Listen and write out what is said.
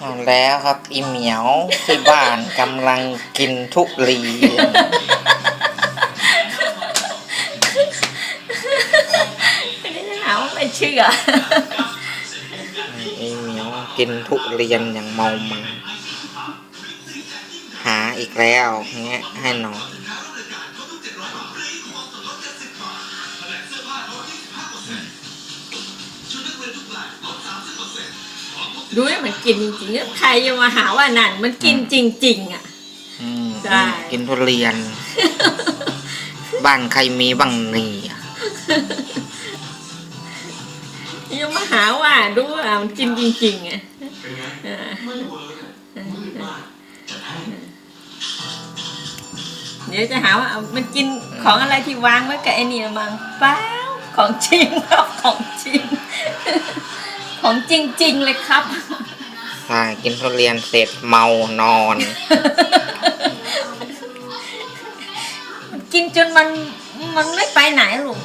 เอาแล้วครับอีเหมียวที่บ้านกำลังกินทุเรียนไม่ได้หาว่าไม่เชื่อ อีเหมียวกินทุเรียนอย่างเมามันหาอีกแล้วเงี้ยให้หน่อน ดูให้มันกินจริงๆใครจะมาหาว่านั่นมันกินจริง ๆ อะ อืมใช่ กินทุเรียน บ้านใครมีบ้างนี่อะยังมาหาว่าดูว่ามันกินจริงๆอะเออเดี๋ยวจะหาว่าเอามันกินของอะไรที่วางไว้กับไอเนี่ยมังเปล่าของจริงครับของจริง ของจริง ๆ เลยครับ ใช่กินทุเรียนเสร็จเมานอน กินจนมันมันไม่ไปไหนหรอก